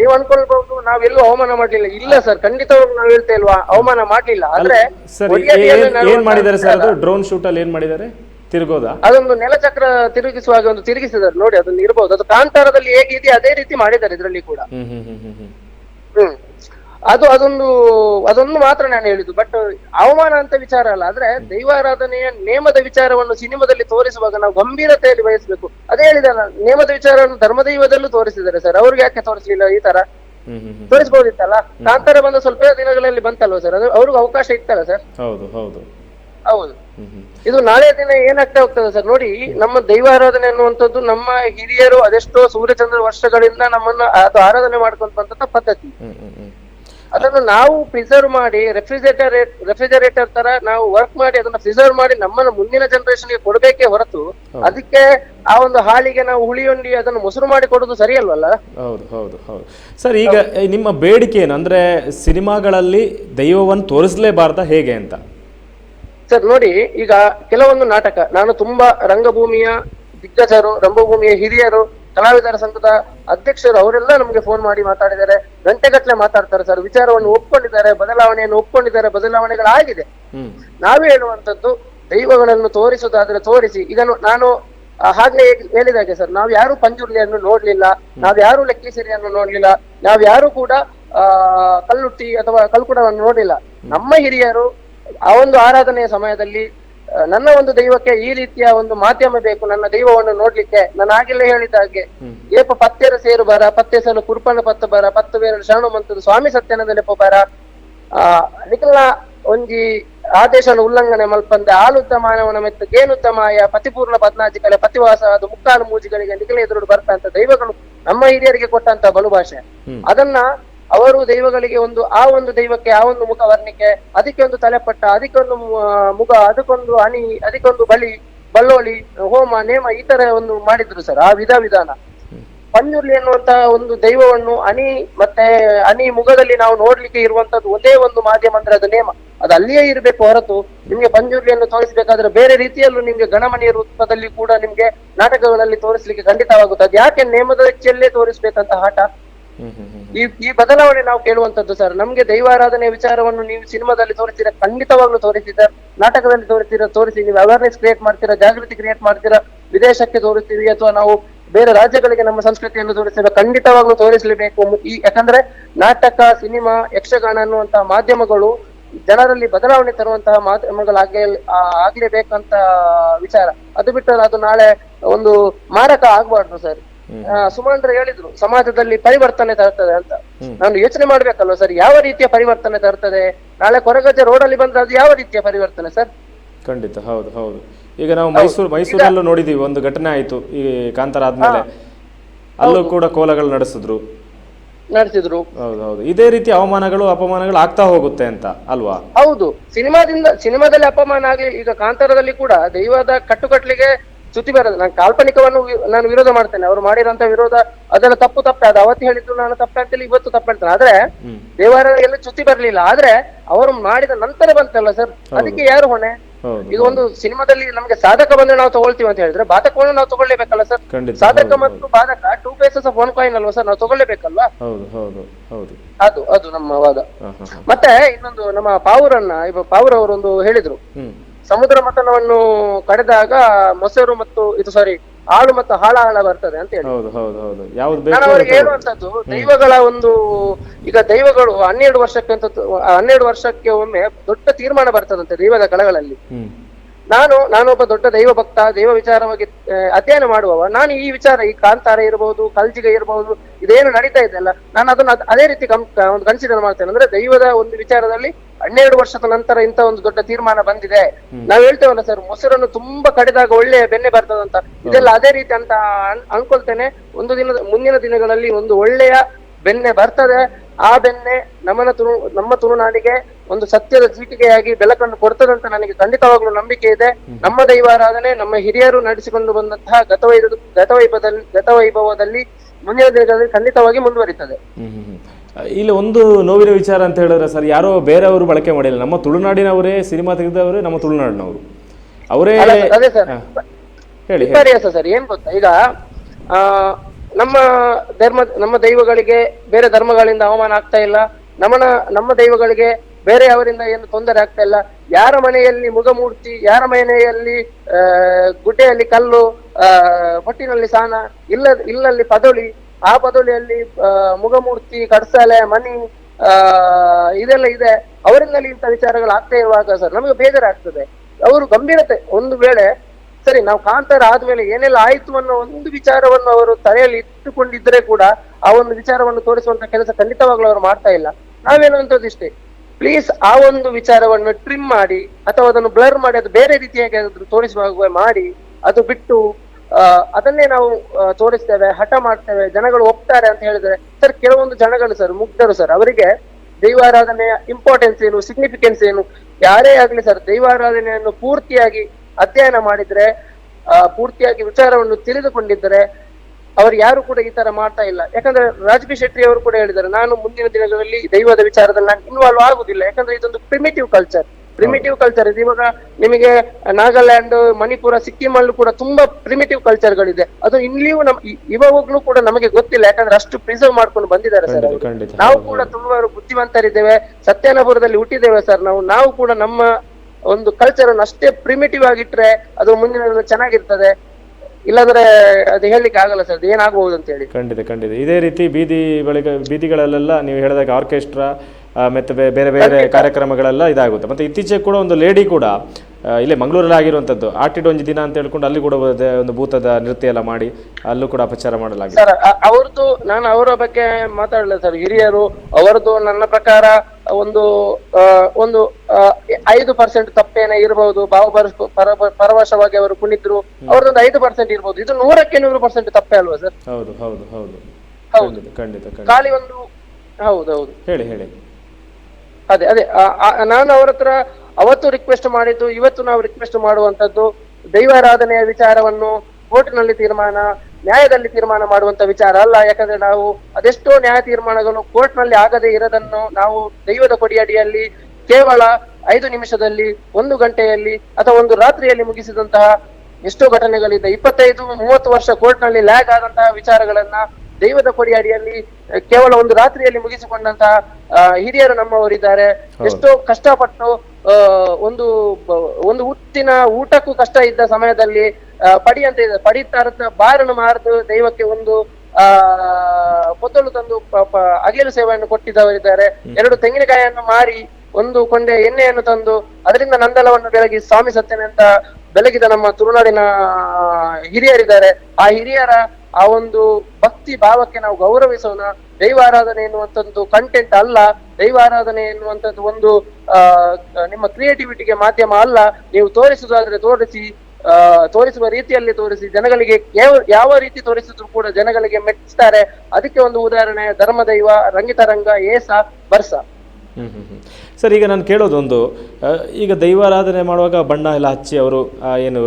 ನೀವು ಅನ್ಕೊಳ್ಬಹುದು ನಾವೆಲ್ಲೂ ಅವಮಾನ ಮಾಡ್ಲಿಲ್ಲ. ಇಲ್ಲ ಸರ್ ಖಂಡಿತವಾಗ್ಲು ನಾವ್ ಹೇಳ್ತಾ ಇಲ್ವಾ ಅವಮಾನ ಮಾಡ್ಲಿಲ್ಲ. ಆದ್ರೆ ಏನ್ ಮಾಡಿದ್ದಾರೆ ಸರ್ ಅದು? ಡ್ರೋನ್ ಶೂಟ್ ಅಲ್ಲಿ ಏನು ಮಾಡಿದ್ದಾರೆ? ತಿರುಗೋದಾ? ಅದೊಂದು ನೆಲಚಕ್ರ ತಿರುಗಿಸುವಾಗ ಒಂದು ತಿರುಗಿಸಿದ್ದಾರೆ. ನೋಡಿ ಅದನ್ನ ಇರಬಹುದು ಅದು ಕಾಂತಾರದಲ್ಲಿ ಹೇಗಿದೆ ಅದೇ ರೀತಿ ಮಾಡಿದ್ದಾರೆ ಇದರಲ್ಲಿ ಕೂಡ. ಹ್ಮ್. ಅದು ಅದೊಂದು ಅದೊಂದು ಮಾತ್ರ ನಾನು ಹೇಳಿದ್ದು. ಬಟ್ ಅವಮಾನ ಅಂತ ವಿಚಾರ ಅಲ್ಲ. ಆದ್ರೆ ದೈವಾರಾಧನೆಯ ನೇಮದ ವಿಚಾರವನ್ನು ಸಿನಿಮಾದಲ್ಲಿ ತೋರಿಸುವಾಗ ನಾವು ಗಂಭೀರತೆಯಲ್ಲಿ ಬಯಸಬೇಕು. ಅದೇ ಹೇಳಿದಲ್ಲ ನೇಮದ ವಿಚಾರವನ್ನು ಧರ್ಮದೈವದಲ್ಲೂ ತೋರಿಸಿದ್ದಾರೆ ಸರ್. ಅವ್ರಿಗೆ ಯಾಕೆ ತೋರಿಸಲಿಲ್ಲ ಈ ತರ? ತೋರಿಸಬಹುದಿತ್ತಲ್ಲ ಕಾಂತಾರ ಬಂದ ಸ್ವಲ್ಪ ದಿನಗಳಲ್ಲಿ ಬಂತಲ್ವ ಸರ್? ಅದು ಅವ್ರಿಗೆ ಅವಕಾಶ ಇತ್ತಲ್ಲ ಸರ್? ಹೌದು ಹೌದು. ಹೌದು. ಇದು ನಾಳೆ ದಿನ ಏನಾಗ್ತಾ ಹೋಗ್ತದೆ ಸರ್? ನೋಡಿ ನಮ್ಮ ದೈವಾರಾಧನೆ ಅನ್ನುವಂಥದ್ದು ನಮ್ಮ ಹಿರಿಯರು ಅದೆಷ್ಟೋ ಸೂರ್ಯಚಂದ್ರ ವರ್ಷಗಳಿಂದ ನಮ್ಮನ್ನ ಅದು ಆರಾಧನೆ ಮಾಡ್ಕೊಂತ ಬಂದಂತ ಪದ್ಧತಿ. ಅದನ್ನು ನಾವು ಪ್ರಿಸರ್ವ್ ಮಾಡಿ ರೆಫ್ರಿಜರೇಟರ್ ರೆಫ್ರಿಜರೇಟರ್ ತರ ನಾವು ವರ್ಕ್ ಮಾಡಿ ಅದನ್ನ ಪ್ರಿಸರ್ವ್ ಮಾಡಿ ನಮ್ಮನ್ನ ಮುಂದಿನ ಜನರೇಷನ್ಗೆ ಕೊಡಬೇಕೇ ಹೊರತು ಅದಕ್ಕೆ ಆ ಒಂದು ಹಾಲಿಗೆ ನಾವು ಹುಳಿಯೊಂಡಿ ಅದನ್ನು ಮೊಸರು ಮಾಡಿ ಕೊಡೋದು ಸರಿಯಲ್ವಲ್ಲ ಹೌದು ಹೌದು ಹೌದು. ಸರ್ ಈಗ ನಿಮ್ಮ ಬೇಡಿಕೆ ಏನು? ಅಂದ್ರೆ ಸಿನಿಮಾಗಳಲ್ಲಿ ದೈವವನ್ನು ತೋರಿಸಲೇಬಾರ್ದ ಹೇಗೆ ಅಂತ? ಸರ್ ನೋಡಿ ಈಗ ಕೆಲವೊಂದು ನಾಟಕ. ನಾನು ತುಂಬಾ ರಂಗಭೂಮಿಯ ದಿಗ್ಗಜರು ರಂಗಭೂಮಿಯ ಹಿರಿಯರು ಕಲಾವಿದರ ಸಂಘದ ಅಧ್ಯಕ್ಷರು ಅವರೆಲ್ಲ ನಮಗೆ ಫೋನ್ ಮಾಡಿ ಮಾತಾಡಿದ್ದಾರೆ. ಗಂಟೆಗಟ್ಟಲೆ ಮಾತಾಡ್ತಾರೆ ಸರ್ ವಿಚಾರವನ್ನು ಒಪ್ಕೊಂಡಿದ್ದಾರೆ ಬದಲಾವಣೆಯನ್ನು ಒಪ್ಕೊಂಡಿದ್ದಾರೆ ಬದಲಾವಣೆಗಳಾಗಿದೆ. ನಾವೇ ಹೇಳುವಂತದ್ದು ದೈವಗಳನ್ನು ತೋರಿಸುವುದಾದ್ರೆ ತೋರಿಸಿ. ಇದನ್ನು ನಾನು ಹಾಗೆ ಹೇಳಿದಾಗೆ ಸರ್ ನಾವ್ ಯಾರು ಪಂಜುರ್ಲಿಯನ್ನು ನೋಡ್ಲಿಲ್ಲ. ನಾವ್ ಯಾರು ಲೆಕ್ಕಿಸಿರಿಯನ್ನು ನೋಡ್ಲಿಲ್ಲ. ನಾವ್ ಯಾರು ಕೂಡ ಆ ಕಲ್ಲುಟ್ಟಿ ಅಥವಾ ಕಲ್ಕುಡವನ್ನು ನೋಡಿಲ್ಲ ನಮ್ಮ ಹಿರಿಯರು ಆ ಒಂದು ಆರಾಧನೆಯ ಸಮಯದಲ್ಲಿ ನನ್ನ ಒಂದು ದೈವಕ್ಕೆ ಈ ರೀತಿಯ ಒಂದು ಮಾಧ್ಯಮ ಬೇಕು ನನ್ನ ದೈವವನ್ನು ನೋಡ್ಲಿಕ್ಕೆ. ನಾನು ಆಗಿಲ್ಲ ಹೇಳಿದ ಹಾಗೆ ಏಪ ಪತ್ತೆರ ಸೇರು ಬರ ಪತ್ತೆಸಲು ಕುರ್ಪಣ ಪತ್ತು ಬರ ಪತ್ತು ಬೇರೆ ಶರಣ ಮಂತದು ಸ್ವಾಮಿ ಸತ್ಯನದ ನೆಪ ಬರ. ಆ ನಿಖಲ ಒಂಜಿ ಆದೇಶನ ಉಲ್ಲಂಘನೆ ಮಲ್ಪಂದೆ ಆಲುದ್ದ ಮಾನವನ ಮೆತ್ತ ಗೇನುದ್ದ ಮಾಯ ಪತಿಪೂರ್ಣ ಪದ್ನಾಜಿ ಕಲೆ ಪತಿವಾಸ ಅದು ಮುಕ್ಕಾಲು ಮೂಜಿಗಳಿಗೆ ನಿಖಲ ಎದುರು ಬರ್ತಂತ ದೈವಗಳು ನಮ್ಮ ಹಿರಿಯರಿಗೆ ಕೊಟ್ಟಂತ ಬಲುಭಾಷೆ. ಭಾಷೆ ಅದನ್ನ ಅವರು ದೈವಗಳಿಗೆ ಒಂದು, ಆ ಒಂದು ದೈವಕ್ಕೆ, ಆ ಒಂದು ಮುಖ ವರ್ಣಿಕೆ, ಅದಕ್ಕೆ ಒಂದು ತಲೆಪಟ್ಟ ಅದಕ್ಕೊಂದು ಮುಗ ಅದಕ್ಕೊಂದು ಹಣಿ ಅದಕ್ಕೊಂದು ಬಲಿ ಬಲ್ಲೋಳಿ ಹೋಮ, ನೇಮ, ಈ ತರ ಒಂದು ಮಾಡಿದ್ರು ಸರ್, ಆ ವಿಧ ವಿಧಾನ. ಪಂಜುರ್ಲಿ ಎನ್ನುವಂತ ಒಂದು ದೈವವನ್ನು ಅನಿ ಮತ್ತೆ ಅನಿ ಮುಖದಲ್ಲಿ ನಾವು ನೋಡ್ಲಿಕ್ಕೆ ಇರುವಂತದ್ದು ಒಂದೇ ಒಂದು ಮಾಧ್ಯಮ ಅಂದ್ರೆ ಅದು ನೇಮ. ಅದು ಅಲ್ಲಿಯೇ ಇರಬೇಕು ಹೊರತು, ನಿಮ್ಗೆ ಪಂಜುರ್ಲಿಯನ್ನು ತೋರಿಸಬೇಕಾದ್ರೆ ಬೇರೆ ರೀತಿಯಲ್ಲೂ ನಿಮ್ಗೆ ಗಣಮಣಿಯ ರೂಪದಲ್ಲಿ ಕೂಡ ನಿಮ್ಗೆ ನಾಟಕಗಳಲ್ಲಿ ತೋರಿಸ್ಲಿಕ್ಕೆ ಖಂಡಿತವಾಗುತ್ತೆ. ಅದು ಯಾಕೆ ನೇಮದ ವೆಚ್ಚಲ್ಲೇ ತೋರಿಸ್ಬೇಕಂತ ಆಟ ಈ ಈ ಬದಲಾವಣೆ ನಾವು ಕೇಳುವಂತದ್ದು ಸರ್, ನಮ್ಗೆ ದೈವಾರಾಧನೆ ವಿಚಾರವನ್ನು ನೀವು ಸಿನಿಮಾದಲ್ಲಿ ತೋರಿಸ್ತೀರಾ ಖಂಡಿತವಾಗ್ಲೂ ತೋರಿಸಿದ ನಾಟಕದಲ್ಲಿ ತೋರಿಸ್ತೀರಾ ತೋರಿಸಿ, ನೀವು ಅವೇರ್ನೆಸ್ ಕ್ರಿಯೇಟ್ ಮಾಡ್ತೀರಾ, ಜಾಗೃತಿ ಕ್ರಿಯೇಟ್ ಮಾಡ್ತೀರಾ, ವಿದೇಶಕ್ಕೆ ತೋರಿಸ್ತೀವಿ ಅಥವಾ ನಾವು ಬೇರೆ ರಾಜ್ಯಗಳಿಗೆ ನಮ್ಮ ಸಂಸ್ಕೃತಿಯನ್ನು ತೋರಿಸ್ತೀರಾ ಖಂಡಿತವಾಗ್ಲೂ ತೋರಿಸಲೇಬೇಕು. ಈ, ಯಾಕಂದ್ರೆ ನಾಟಕ, ಸಿನಿಮಾ, ಯಕ್ಷಗಾನ ಅನ್ನುವಂತಹ ಮಾಧ್ಯಮಗಳು ಜನರಲ್ಲಿ ಬದಲಾವಣೆ ತರುವಂತಹ ಮಾಧ್ಯಮಗಳಾಗೇ ಆಗ್ಲೇಬೇಕಂತ ವಿಚಾರ. ಅದು ಬಿಟ್ಟರೆ ಅದು ನಾಳೆ ಒಂದು ಮಾರಕ ಆಗ್ಬಾರ್ದು ಸರ್. ಸುಮಾಂದ್ರ ಹೇಳಿದ್ರು ಸಮಾಜದಲ್ಲಿ ಪರಿವರ್ತನೆ ತರ್ತದೆ ಅಂತ. ನಾನು ಯೋಚನೆ ಮಾಡ್ಬೇಕಲ್ವ ಸರ್? ಯಾವ ರೀತಿಯ ಪರಿವರ್ತನೆ ತರ್ತದೆ? ನಾಳೆ ಕೊರಗಜ್ಜೆ ಅಲ್ಲಿ ಬಂದ್ರೆ ಅದು ಯಾವ ರೀತಿಯ ಪರಿವರ್ತನೆ ಸರ್? ಖಂಡಿತ ಹೌದು ಹೌದು. ಈಗ ನಾವು ಮೈಸೂರು ಮೈಸೂರಲ್ಲೂ ನೋಡಿದೀವಿ ಒಂದು ಘಟನೆ ಆಯ್ತು ಈ ಕಾಂತಾರ ಆದ್ಮೇಲೆ. ಅಲ್ಲೂ ಕೂಡ ಕೋಲಗಳು ನಡೆಸಿದ್ರು. ನಡೆಸಿದ್ರು. ಹೌದು ಹೌದು. ಇದೇ ರೀತಿ ಅವಮಾನಗಳು ಅಪಮಾನಗಳು ಆಗ್ತಾ ಹೋಗುತ್ತೆ ಅಂತ ಅಲ್ವಾ? ಹೌದು. ಸಿನಿಮಾದಿಂದ ಸಿನಿಮಾದಲ್ಲಿ ಅಪಮಾನ ಆಗ್ಲಿ ಈಗ ಕಾಂತಾರದಲ್ಲಿ ಕೂಡ ದೈವದ ಕಟ್ಟುಕಟ್ಲಿಗೆ ಚ್ಯುತಿ ಬರೋದು. ನಾನು ಕಾಲ್ಪನಿಕವನ್ನು ನಾನು ವಿರೋಧ ಮಾಡ್ತೇನೆ. ಅವ್ರು ಮಾಡಿರೋಂತ ವಿರೋಧ ಅದೆಲ್ಲ ತಪ್ಪು ತಪ್ಪೆ. ಅದು ಅವತ್ತು ಹೇಳಿದ್ರು ನಾನು ತಪ್ಪೆ ಅಂತೇಳಿ ಇವತ್ತು ತಪ್ಪು ಹೇಳ್ತೇನೆ. ಆದ್ರೆ ದೇವರ ಎಲ್ಲ ಚ್ಯುತಿ ಬರ್ಲಿಲ್ಲ. ಆದ್ರೆ ಅವರು ಮಾಡಿದ ನಂತರ ಬಂತಲ್ಲ ಸರ್? ಅದಕ್ಕೆ ಯಾರು ಹೊಣೆ? ಈಗ ಒಂದು ಸಿನಿಮಾದಲ್ಲಿ ನಮ್ಗೆ ಸಾಧಕ ಬಂದ್ರೆ ನಾವು ತಗೊಳ್ತೀವಿ ಅಂತ ಹೇಳಿದ್ರೆ ಬಾಧಕವನ್ನು ನಾವು ತಗೊಳ್ಳೇಬೇಕಲ್ಲ ಸರ್? ಸಾಧಕ ಮತ್ತು ಬಾಧಕ two faces of one coin ಅಲ್ವಾ ಸರ್? ನಾವು ತಗೊಳ್ಳೇಬೇಕಲ್ವಾ? ಅದು ಅದು ನಮ್ಮ ವಾದ. ಮತ್ತೆ ಇನ್ನೊಂದು ನಮ್ಮ ಪಾವುರನ್ನ ಪಾವುರ್ ಅವರೊಂದು ಹೇಳಿದ್ರು. ಸಮುದ್ರ ಮಥನವನ್ನು ಕಡೆದಾಗ ಮೊಸರು ಮತ್ತು ಇದು ಸಾರಿ ಹಾಳು ಮತ್ತು ಹಾಳ ಹಾಳ ಬರ್ತದೆ ಅಂತ ಹೇಳಿ. ಹೌದು ಹೌದು ಹೌದು. ಯಾವ್ದು ನಾನು ಅವರಿಗೆ ಹೇಳುವಂತದ್ದು ದೈವಗಳ ಒಂದು ಈಗ ದೈವಗಳು ಹನ್ನೆರಡು ವರ್ಷಕ್ಕೆ ಅಂತ ಹನ್ನೆರಡು ವರ್ಷಕ್ಕೆ ಒಮ್ಮೆ ದೊಡ್ಡ ತೀರ್ಮಾನ ಬರ್ತದಂತೆ ದೈವದ ಕಳಗಳಲ್ಲಿ. ನಾನು ನಾನೊಬ್ಬ ದೊಡ್ಡ ದೈವ ಭಕ್ತ ದೈವ ವಿಚಾರವಾಗಿ ಅಧ್ಯಯನ ಮಾಡುವವ ನಾನು ಈ ವಿಚಾರ ಈ ಕಾಂತಾರ ಇರಬಹುದು ಕಲ್ಜಿಗ ಇರಬಹುದು ಇದೇನು ನಡೀತಾ ಇದೆಯಲ್ಲ ನಾನು ಅದನ್ನ ಅದ್- ರೀತಿ ಒಂದು ಕನ್ಸಿಡರ್ ಮಾಡ್ತೇನೆ. ಅಂದ್ರೆ ದೈವದ ಒಂದು ವಿಚಾರದಲ್ಲಿ ಹನ್ನೆರಡು ವರ್ಷದ ನಂತರ ಇಂತ ಒಂದು ದೊಡ್ಡ ತೀರ್ಮಾನ ಬಂದಿದೆ. ನಾವ್ ಹೇಳ್ತೇವಲ್ಲ ಸರ್ ಮೊಸರನ್ನು ತುಂಬಾ ಕಡಿದಾಗ ಒಳ್ಳೆ ಬೆನ್ನೆ ಬರ್ತದಂತ. ಇದೆಲ್ಲ ಅದೇ ರೀತಿ ಅಂತ ಅನ್- ಅನ್ಕೊಳ್ತೇನೆ. ಒಂದು ದಿನದ ಮುಂದಿನ ದಿನಗಳಲ್ಲಿ ಒಂದು ಒಳ್ಳೆಯ ಬೆನ್ನೆ ಬರ್ತದೆ. ಆ ಬೆನ್ನೆ ನಮ್ಮನ ತುಳು ನಮ್ಮ ತುಳುನಾಡಿಗೆ ಒಂದು ಸತ್ಯದ ಚೀಟಿಗೆಯಾಗಿ ಬೆಳಕನ್ನು ಕೊಡ್ತದಂತ ನನಗೆ ಖಂಡಿತವಾಗ್ಲೂ ನಂಬಿಕೆ ಇದೆ. ನಮ್ಮ ದೈವಾರಾಧನೆ ನಮ್ಮ ಹಿರಿಯರು ನಡೆಸಿಕೊಂಡು ಬಂದಂತಹ ಗತವೈದ ಗತವೈಭವದಲ್ಲಿ ಗತವೈಭವದಲ್ಲಿ ಮುಂದಿನ ದಿನಗಳಲ್ಲಿ ಖಂಡಿತವಾಗಿ ಮುಂದುವರಿತದೆ. ಇಲ್ಲಿ ಒಂದು ನೋವಿನ ವಿಚಾರ ಅಂತ ಹೇಳಿದ್ರೆ ಸರ್ ಯಾರೋ ಬೇರೆಯವರು ಬಳಕೆ ಮಾಡಿಲ್ಲ. ನಮ್ಮ ತುಳುನಾಡಿನವರೇ ಸಿನಿಮಾ ತೆಗೆದವರೇ ನಮ್ಮ ತುಳುನಾಡಿನವರು. ಅವರೇ ಹೇಳಿ ಸರ್ ಏನ್ ಗೊತ್ತಾ? ಈಗ ಆ ನಮ್ಮ ಧರ್ಮ, ನಮ್ಮ ದೈವಗಳಿಗೆ ಬೇರೆ ಧರ್ಮಗಳಿಂದ ಅವಮಾನ ಆಗ್ತಾ ಇಲ್ಲ. ನಮ್ಮನ, ನಮ್ಮ ದೈವಗಳಿಗೆ ಬೇರೆ ಅವರಿಂದ ಏನು ತೊಂದರೆ ಆಗ್ತಾ ಇಲ್ಲ. ಯಾರ ಮನೆಯಲ್ಲಿ ಮುಗಮೂರ್ತಿ ಯಾರ ಮನೆಯಲ್ಲಿ ಗುಡ್ಡೆಯಲ್ಲಿ ಕಲ್ಲು ಹೊಟ್ಟಿನಲ್ಲಿ ಸಾನ, ಇಲ್ಲ, ಇಲ್ಲಲ್ಲಿ ಪದೊಳಿ, ಆ ಪದೊಳಿಯಲ್ಲಿ ಮುಗಮೂರ್ತಿ ಮನಿ ಅಹ್ ಇದೆಲ್ಲ ಇದೆ. ಅವರಿಂದಲೇ ಇಂಥ ವಿಚಾರಗಳು ಆಗ್ತಾ ಇರುವಾಗ ಸರ್, ನಮಗೆ ಬೇಜಾರಾಗ್ತದೆ. ಅವರು ಗಂಭೀರತೆ, ಒಂದು ವೇಳೆ ಸರಿ, ನಾವು ಕಾಂತಾರ ಆದ್ಮೇಲೆ ಏನೆಲ್ಲ ಆಯ್ತು ಅನ್ನೋ ಒಂದು ವಿಚಾರವನ್ನು ಅವರು ತಲೆಯಲ್ಲಿ ಇಟ್ಟುಕೊಂಡಿದ್ರೆ ಕೂಡ ಆ ಒಂದು ವಿಚಾರವನ್ನು ತೋರಿಸುವಂತ ಕೆಲಸ ಖಂಡಿತವಾಗ್ಲೂ ಅವರು ಮಾಡ್ತಾ ಇಲ್ಲ. ನಾವೇನುವಂತದ್ದು ಇಷ್ಟೇ? ಪ್ಲೀಸ್ ಆ ಒಂದು ವಿಚಾರವನ್ನು ಟ್ರಿಮ್ ಮಾಡಿ ಅಥವಾ ಅದನ್ನು ಬ್ಲರ್ ಮಾಡಿ, ಅದು ಬೇರೆ ರೀತಿಯಾಗಿ ಅದ್ರ ತೋರಿಸುವಾಗ ಮಾಡಿ, ಅದು ಬಿಟ್ಟು ಅದನ್ನೇ ನಾವು ತೋರಿಸ್ತೇವೆ, ಹಠ ಮಾಡ್ತೇವೆ, ಜನಗಳು ಒಪ್ತಾರೆ ಅಂತ ಹೇಳಿದ್ರೆ, ಸರ್, ಕೆಲವೊಂದು ಜನಗಳು ಸರ್, ಮುಗ್ಧರು ಸರ್, ಅವರಿಗೆ ದೈವಾರಾಧನೆಯ ಇಂಪಾರ್ಟೆನ್ಸ್ ಏನು ಸಿಗ್ನಿಫಿಕೆನ್ಸ್ ಏನು, ಯಾರೇ ಆಗ್ಲಿ ಸರ್, ದೈವಾರಾಧನೆಯನ್ನು ಪೂರ್ತಿಯಾಗಿ ಅಧ್ಯಯನ ಮಾಡಿದ್ರೆ ಆ, ಪೂರ್ತಿಯಾಗಿ ವಿಚಾರವನ್ನು ತಿಳಿದುಕೊಂಡಿದ್ದರೆ ಅವರು ಯಾರು ಕೂಡ ಈ ತರ ಮಾಡ್ತಾ ಇಲ್ಲ. ಯಾಕಂದ್ರೆ ರಾಜಬಿ ಶೆಟ್ಟಿ ಅವರು ಕೂಡ ಹೇಳಿದ್ದಾರೆ ನಾನು ಮುಂದಿನ ದಿನಗಳಲ್ಲಿ ದೈವದ ವಿಚಾರದಲ್ಲಿ ನಾನು ಇನ್ವಾಲ್ವ್ ಆಗುದಿಲ್ಲ ಯಾಕಂದ್ರೆ ಇದೊಂದು ಪ್ರಿಮಿಟಿವ್ ಕಲ್ಚರ್ ಪ್ರಿಮಿಟಿವ್ ಕಲ್ಚರ್ ಇದು ಇವಾಗ ನಿಮಗೆ ನಾಗಾಲ್ಯಾಂಡ್ ಮಣಿಪುರ ಸಿಕ್ಕಿಂ ಅಲ್ಲೂ ಕೂಡ ತುಂಬಾ ಪ್ರಿಮಿಟಿವ್ ಕಲ್ಚರ್ ಗಳಿದೆ. ಅದು ಇಲ್ಲಿಯೂ ನಮ್ ಇವಾಗ್ಲೂ ಕೂಡ ನಮಗೆ ಗೊತ್ತಿಲ್ಲ. ಯಾಕಂದ್ರೆ ಅಷ್ಟು ಪ್ರಿಸರ್ವ್ ಮಾಡ್ಕೊಂಡು ಬಂದಿದ್ದಾರೆ ಸರ್ ನಾವು ಕೂಡ ತುಂಬಾ ಬುದ್ಧಿವಂತರಿದ್ದೇವೆ ಸತ್ಯನಪುರದಲ್ಲಿ ಹುಟ್ಟಿದ್ದೇವೆ ಸರ್ ನಾವು. ನಾವು ಕೂಡ ನಮ್ಮ ಒಂದು ಕಲ್ಚರ್ ಅನ್ನು ಅಷ್ಟೇ ಪ್ರಿಮಿಟಿವ್ ಆಗಿಟ್ರೆ ಅದು ಮುಂದಿನ ದಿನ ಚೆನ್ನಾಗಿರ್ತದೆ. ಇಲ್ಲಾಂದ್ರೆ ಅದು ಹೇಳಲಿಕ್ಕೆ ಆಗಲ್ಲ ಸರ್ ಏನಾಗಬಹುದು ಅಂತ ಹೇಳಿ. ಖಂಡಿತ ಖಂಡಿತ. ಇದೇ ರೀತಿ ಬೀದಿ ಬಳಿಕ ಬೀದಿಗಳಲ್ಲೆಲ್ಲ ನೀವು ಹೇಳಿದಾಗ ಆರ್ಕೆಸ್ಟ್ರಾ ಮತ್ತೆ ಬೇರೆ ಬೇರೆ ಕಾರ್ಯಕ್ರಮಗಳೆಲ್ಲ ಇದಾಗುತ್ತೆ. ಮತ್ತೆ ಇತ್ತೀಚೆಗೆ ಕೂಡ ಒಂದು ಲೇಡಿ ಕೂಡ ಇಲ್ಲೇ ಮಂಗಳೂರಲ್ಲಿ ಆಗಿರುವಂಥದ್ದು. ಆಟಿಡೊಂಜಿ ದಿನ ಅಂತ ಹೇಳ್ಕೊಂಡು ಅಲ್ಲಿ ಕೂಡ ಒಂದು- ಒಂದು ಭೂತದ ನೃತ್ಯ ಎಲ್ಲ ಮಾಡಿ ಅಲ್ಲೂ ಕೂಡ ಅಪಚಾರ ಮಾಡಲಾಗಿದೆ. ಸರ್ ಅವ್ರದ್ದು ನಾನು ಅವರ ಬಗ್ಗೆ ಮಾತಾಡಲ್ಲ ಸರ್. ಹಿರಿಯರು ಅವರದ್ದು ನನ್ನ ಪ್ರಕಾರ ಒಂದು ಆ, ಒಂದು ಆ, ಐದು ಪರ್ಸೆಂಟ್ ತಪ್ಪೇನೆ ಇರಬಹುದು ಭಾವ ಪರ- ಪರವಶವಾಗಿ ಅವರು ಕುಣಿದ್ರು. ಅವ್ರದ್ದೊಂದು ಐದು ಪರ್ಸೆಂಟ್ ಇರ್ಬೋದು. ಇದು ನೂರಕ್ಕೆ ನೂರು ಪರ್ಸೆಂಟ್ ತಪ್ಪೇ ಅಲ್ವಾ ಸರ್? ಹೌದು ಹೌದು ಹೌದು. ಹೌದು. ಖಂಡಿತ ಖಂಡಿತ ಖಂಡಿತ. ಖಾಲಿ ಒಂದು ಹೌದೌದು ಹೇಳಿ ಹೇಳಿ. ಅದೇ ಅದೇ ನಾನು ಅವ್ರ ಹತ್ರ ಅವತ್ತು ರಿಕ್ವೆಸ್ಟ್ ಮಾಡಿದ್ದು, ಇವತ್ತು ನಾವು ರಿಕ್ವೆಸ್ಟ್ ಮಾಡುವಂತದ್ದು ದೈವಾರಾಧನೆಯ ವಿಚಾರವನ್ನು ಕೋರ್ಟ್ನಲ್ಲಿ ತೀರ್ಮಾನ, ನ್ಯಾಯದಲ್ಲಿ ತೀರ್ಮಾನ ಮಾಡುವಂತ ವಿಚಾರ ಅಲ್ಲ. ಯಾಕಂದ್ರೆ ನಾವು ಅದೆಷ್ಟೋ ನ್ಯಾಯ ತೀರ್ಮಾನಗಳು ಕೋರ್ಟ್ನಲ್ಲಿ ಆಗದೆ ಇರೋದನ್ನು ನಾವು ದೈವದ ಕೊಡಿಯಡಿಯಲ್ಲಿ ಕೇವಲ ಐದು ನಿಮಿಷದಲ್ಲಿ, ಒಂದು ಗಂಟೆಯಲ್ಲಿ ಅಥವಾ ಒಂದು ರಾತ್ರಿಯಲ್ಲಿ ಮುಗಿಸಿದಂತಹ ಎಷ್ಟೋ ಘಟನೆಗಳಿದೆ. ಇಪ್ಪತ್ತೈದು, ಮೂವತ್ತು ವರ್ಷ ಕೋರ್ಟ್ನಲ್ಲಿ ಲ್ಯಾಗ್ ಆದಂತಹ ವಿಚಾರಗಳನ್ನ ದೈವದ ಕೊಡಿ ಅಡಿಯಲ್ಲಿ ಕೇವಲ ಒಂದು ರಾತ್ರಿಯಲ್ಲಿ ಮುಗಿಸಿಕೊಂಡಂತಹ ಹಿರಿಯರು ನಮ್ಮವರಿದ್ದಾರೆ. ಎಷ್ಟೋ ಕಷ್ಟಪಟ್ಟು ಆ, ಒಂದು ಒಂದು ಹುತ್ತಿನ ಊಟಕ್ಕೂ ಕಷ್ಟ ಇದ್ದ ಸಮಯದಲ್ಲಿ ಪಡಿ ಅಂತ ಇದೆ ಪಡಿ ಬಾರನ್ನು ಮಾರದು ದೈವಕ್ಕೆ ಒಂದು ಆ ಪೊತ್ತಲು ತಂದು ಅಗಿಲು ಸೇವೆಯನ್ನು ಕೊಟ್ಟಿದ್ದವರಿದ್ದಾರೆ. ಎರಡು ತೆಂಗಿನಕಾಯಿಯನ್ನು ಮಾರಿ ಒಂದು ಕೊಂಡೆ ಎಣ್ಣೆಯನ್ನು ತಂದು ಅದರಿಂದ ನಂದಲವನ್ನು ಬೆಳಗಿ ಸ್ವಾಮಿ ಸತ್ಯನೆ ಅಂತ ಬೆಳಗಿದ ನಮ್ಮ ತುಳುನಾಡಿನ ಆ, ಹಿರಿಯರಿದ್ದಾರೆ. ಆ ಹಿರಿಯರ ಆ ಒಂದು ಭಕ್ತಿ ಭಾವಕ್ಕೆ ನಾವು ಗೌರವಿಸೋಣ. ದೈವಾರಾಧನೆ ಎನ್ನುವಂಥದ್ದು ಕಂಟೆಂಟ್ ಅಲ್ಲ. ದೈವಾರಾಧನೆ ಎನ್ನುವಂಥದ್ದು ಒಂದು ನಿಮ್ಮ ಕ್ರಿಯೇಟಿವಿಟಿಗೆ ಮಾಧ್ಯಮ ಅಲ್ಲ. ನೀವು ತೋರಿಸುವುದಾದ್ರೆ ತೋರಿಸಿ ತೋರಿಸುವ ರೀತಿಯಲ್ಲಿ ತೋರಿಸಿ. ಜನಗಳಿಗೆ ಯಾವ ರೀತಿ ತೋರಿಸಿದ್ರು ಕೂಡ ಜನಗಳಿಗೆ ಮೆಚ್ಚುತ್ತಾರೆ ಅದಕ್ಕೆ ಒಂದು ಉದಾಹರಣೆ, ಧರ್ಮದೈವ, ರಂಗಿತರಂಗ, ಏಸ, ಬರ್ಸ. ಸರ್ ಈಗ ನಾನು ಕೇಳೋದೊಂದು ಈಗ ದೈವಾರಾಧನೆ ಮಾಡುವಾಗ ಬಣ್ಣ ಎಲ್ಲ ಹಚ್ಚಿ ಅವರು ಏನು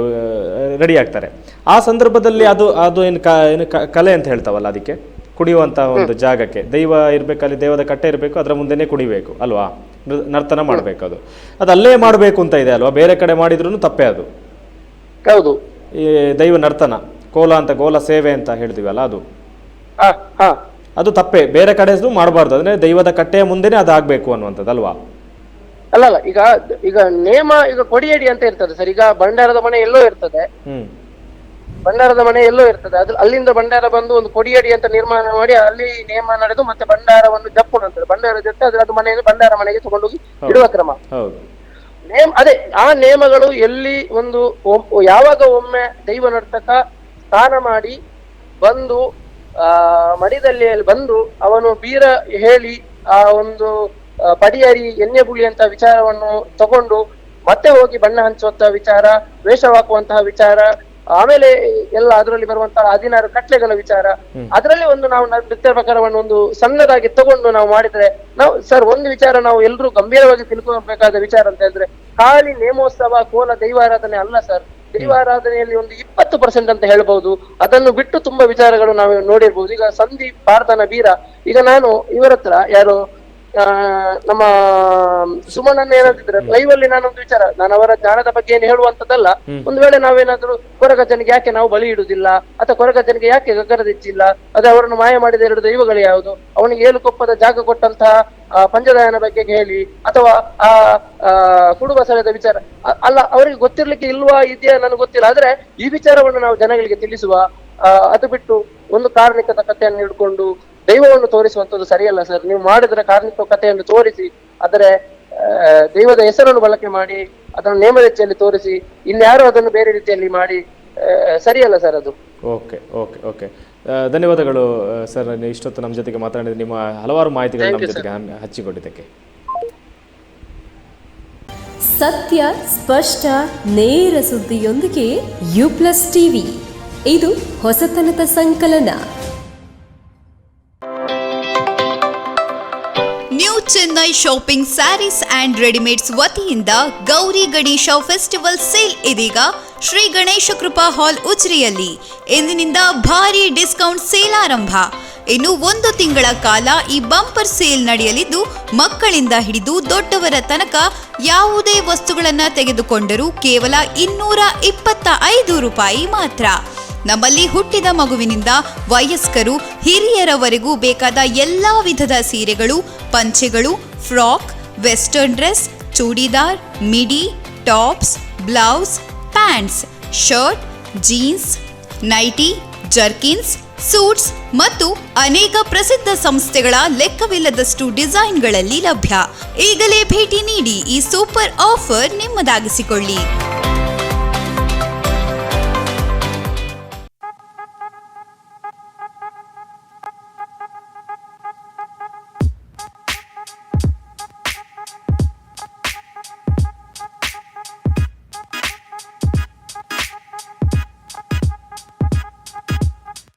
ರೆಡಿ ಆಗ್ತಾರೆ. ಆ ಸಂದರ್ಭದಲ್ಲಿ ಅದು ಅದು ಏನು ಕ ಏನು ಕಲೆ ಅಂತ ಹೇಳ್ತಾವಲ್ಲ ಅದಕ್ಕೆ? ಕುಡಿಯುವಂಥ ಒಂದು ಜಾಗಕ್ಕೆ. ದೈವ ಇರಬೇಕು ಅಲ್ಲಿ ದೈವದ ಕಟ್ಟೆ ಇರಬೇಕು ಅದರ ಮುಂದೆನೇ ಕುಡಿಬೇಕು ಅಲ್ವಾ? ನರ್ತನ ಮಾಡಬೇಕು ಅದು. ಅದು ಅಲ್ಲೇ ಮಾಡಬೇಕು ಅಂತ ಇದೆ ಅಲ್ವಾ? ಬೇರೆ ಕಡೆ ಮಾಡಿದ್ರು ತಪ್ಪೇ ಅದು. ಹೌದು. ಈ ದೈವ ನರ್ತನ ಕೋಲ ಅಂತ ಗೋಲ ಸೇವೆ ಅಂತ ಹೇಳ್ತೀವಲ್ಲ ಅದು? ಹಾ ಹಾ. ಅದು ತಪ್ಪೇ. ಬೇರೆ ಕಡೆದು ಮಾಡಬಾರ್ದು. ಅಂದ್ರೆ ದೈವದ ಕಟ್ಟೆಯ ಮುಂದೆನೆ ಅದು ಆಗಬೇಕು ಅನ್ನುವಂಥದ್ದು ಅಲ್ವಾ? ಅಲ್ಲ ಅಲ್ಲ. ಈಗ ಈಗ ನೇಮ ಈಗ ಕೊಡಿಯಡಿ ಅಂತ ಇರ್ತದೆ ಸರ್. ಈಗ ಭಂಡಾರದ ಮನೆ ಎಲ್ಲೋ ಇರ್ತದೆ. ಹ್ಮ್. ಭಂಡಾರದ ಮನೆ ಎಲ್ಲೋ ಇರ್ತದೆ. ಅದ್ರ ಅಲ್ಲಿಂದ ಭಂಡಾರ ಬಂದು ಒಂದು ಕೊಡಿಯಡಿ ಅಂತ ನಿರ್ಮಾಣ ಮಾಡಿ ಅಲ್ಲಿ ನೇಮ ನಡೆದು ಮತ್ತೆ ಭಂಡಾರವನ್ನು ಜಪ್ಪುಣ ಅಂತಾರೆ ಭಂಡಾರ ಜೊತೆ ಅದ್ರ ಅದು ಮನೆಯನ್ನು ಭಂಡಾರ ಮನೆಗೆ ತಗೊಂಡೋಗಿ ಇಡುವ ಕ್ರಮ. ಹೌದು. ನೇಮ್ ಅದೇ ಆ ನೇಮಗಳು ಎಲ್ಲಿ ಒಂದು ಒಮ್- ಯಾವಾಗ ಒಮ್ಮೆ ದೈವ ನರ್ತಕ ಸ್ನಾನ ಮಾಡಿ ಬಂದು ಆ ಮಡಿದಲ್ಲಿ ಬಂದು ಅವನು ಬೀರ ಹೇಳಿ ಆ ಒಂದು ಪಡಿಯರಿ ಎಣ್ಣೆ ಬುಳಿ ಅಂತ ವಿಚಾರವನ್ನು ತಗೊಂಡು ಮತ್ತೆ ಹೋಗಿ ಬಣ್ಣ ಹಂಚುವಂತಹ ವಿಚಾರ ವೇಷವಾಕುವಂತಹ ವಿಚಾರ ಆಮೇಲೆ ಎಲ್ಲ ಅದರಲ್ಲಿ ಬರುವಂತಹ ಹದಿನಾರು ಕಟ್ಲೆಗಳ ವಿಚಾರ. ಅದರಲ್ಲಿ ಒಂದು ನಾವು ನೃತ್ಯ ಪ್ರಕಾರವನ್ನು ಒಂದು ಸಣ್ಣದಾಗಿ ತಗೊಂಡು ನಾವು ಮಾಡಿದ್ರೆ ನಾವು ಸರ್ ಒಂದು ವಿಚಾರ ನಾವು ಎಲ್ಲರೂ ಗಂಭೀರವಾಗಿ ತಿಳ್ಕೊಬೇಕಾದ ವಿಚಾರ ಅಂತ ಹೇಳಿದ್ರೆ ಖಾಲಿ ನೇಮೋತ್ಸವ ಕೋಲ ದೈವಾರಾಧನೆ ಅಲ್ಲ ಸರ್. ದೈವಾರಾಧನೆಯಲ್ಲಿ ಒಂದು ಇಪ್ಪತ್ತು ಪರ್ಸೆಂಟ್ ಅಂತ ಹೇಳ್ಬಹುದು ಅದನ್ನು ಬಿಟ್ಟು ತುಂಬಾ ವಿಚಾರಗಳು ನಾವು ನೋಡಿರ್ಬಹುದು ಈಗ ಸಂದೀಪ್, ಪಾರ್ಥನ ಬೀರ, ಈಗ ನಾನು ಇವರತ್ರ ಯಾರು ನಮ್ಮ ಸುಮನನ್ನ ಏನಂತಿದ್ರೆ ಲೈವ್ ಅಲ್ಲಿ ನಾನೊಂದು ವಿಚಾರ ನಾನು ಅವರ ಜ್ಞಾನದ ಬಗ್ಗೆ ಏನು ಹೇಳುವಂತದ್ದಲ್ಲ ಒಂದು ವೇಳೆ ನಾವೇನಾದ್ರೂ ಕೊರಗಜ್ಜನಿಗೆ ಯಾಕೆ ನಾವು ಬಲಿ ಇಡುದಿಲ್ಲ ಅಥವಾ ಕೊರಗಜ್ಜನಿಗೆ ಯಾಕೆ ಗಗ್ಗರದಿಚ್ಚಿಲ್ಲ ಅದೇ ಅವರನ್ನು ಮಾಯ ಮಾಡಿದ ಎರಡು ದೈವಗಳು ಯಾವುದು ಅವನಿಗೆ ಏಲುಕೊಪ್ಪದ ಜಾಗ ಕೊಟ್ಟಂತಹ ಪಂಚದಾಯನ ಬಗ್ಗೆ ಹೇಳಿ ಅಥವಾ ಆ ಕುಡುಬ ಸಲದ ವಿಚಾರ ಅಲ್ಲ ಅವರಿಗೆ ಗೊತ್ತಿರ್ಲಿಕ್ಕೆ ಇಲ್ವಾ ಇದೆಯಾ ನನಗೆ ಗೊತ್ತಿಲ್ಲ ಆದ್ರೆ ಈ ವಿಚಾರವನ್ನು ನಾವು ಜನಗಳಿಗೆ ತಿಳಿಸುವ ಅದು ಬಿಟ್ಟು ಒಂದು ಕಾರಣಿಕದ ಕಥೆಯನ್ನು ಹಿಡ್ಕೊಂಡು ದೈವವನ್ನು ತೋರಿಸುವಂತದ್ದು ಸರಿಯಲ್ಲ ಸರ್. ನೀವು ಮಾಡಿದ್ರ ಕಾರ್ಮಿಕ ಕಥೆಯನ್ನು ತೋರಿಸಿ ಆದರೆ ಆ, ದೈವದ ಹೆಸರನ್ನು ಬಳಕೆ ಮಾಡಿ ಅದನ್ನು ನೇಮದೆಚ್ಚಲ್ಲಿ ತೋರಿಸಿ ಇನ್ಯಾರು ಅದನ್ನು ಬೇರೆ ರೀತಿಯಲ್ಲಿ ಮಾಡಿ ಆ, ಸರಿಯಲ್ಲ ಸರ್ ಅದು. Okay okay okay. ಧನ್ಯವಾದಗಳು ಸರ್. ಇಷ್ಟೊತ್ತು ನಮ್ಮ ಜೊತೆಗೆ ಮಾತನಾಡಿದ ನಿಮ್ಮ ಹಲವಾರು ಮಾಹಿತಿಗಳು ನಮ್ಮ ಜೊತೆಗೆ ಹಚ್ಚಿಕೊಂಡಿದ್ದಕ್ಕೆ ಹಂಚಿಕೊಂಡಿದ್ದಕ್ಕೆ. ಸತ್ಯ ಸ್ಪಷ್ಟ ನೇರ ಸುದ್ದಿಯೊಂದಿಗೆ ಯು ಪ್ಲಸ್ ಟಿವಿ. ಇದು ಹೊಸತನದ ಸಂಕಲನ. New Chennai shopping sarees and readymades ವತಿಯಿಂದ ಗೌರಿ ಗಣೇಶ ಫೆಸ್ಟಿವಲ್ ಸೇಲ್ ಇದೀಗ ಶ್ರೀ ಗಣೇಶ ಕೃಪಾ ಹಾಲ್ ಉಚ್ರಿಯಲ್ಲಿ ಇಂದಿನಿಂದ ಭಾರಿ ಡಿಸ್ಕೌಂಟ್ ಸೇಲ್ ಆರಂಭ. ಇನ್ನು ಒಂದು ತಿಂಗಳ ಕಾಲ ಈ ಬಂಪರ್ ಸೇಲ್ ನಡೆಯಲಿದ್ದು, ಮಕ್ಕಳಿಂದ ಹಿಡಿದು ದೊಡ್ಡವರ ತನಕ ಯಾವುದೇ ವಸ್ತುಗಳನ್ನು ತೆಗೆದುಕೊಂಡರೂ ಕೇವಲ ಇನ್ನೂರ ಇಪ್ಪತ್ತ ಐದು ರೂಪಾಯಿ ಮಾತ್ರ. ನಮ್ಮಲ್ಲಿ ಹುಟ್ಟಿದ ಮಗುವಿನಿಂದ ವಯಸ್ಕರು, ಹಿರಿಯರವರೆಗೂ ಬೇಕಾದ ಎಲ್ಲ ವಿಧದ ಸೀರೆಗಳು, ಪಂಚೆಗಳು, frock, western dress, churidar, midi, tops, blouse, pants, shirt, jeans, nighty, jerkins, suits ಮತ್ತು ಅನೇಕ ಪ್ರಸಿದ್ಧ ಸಂಸ್ಥೆಗಳ ಲೆಕ್ಕವಿಲ್ಲದಷ್ಟು ಡಿಸೈನ್ಗಳಲ್ಲಿ ಲಭ್ಯ. ಈಗಲೇ ಭೇಟಿ ನೀಡಿ ಈ ಸೂಪರ್ ಆಫರ್ ನಿಮ್ಮದಾಗಿಸಿಕೊಳ್ಳಿ.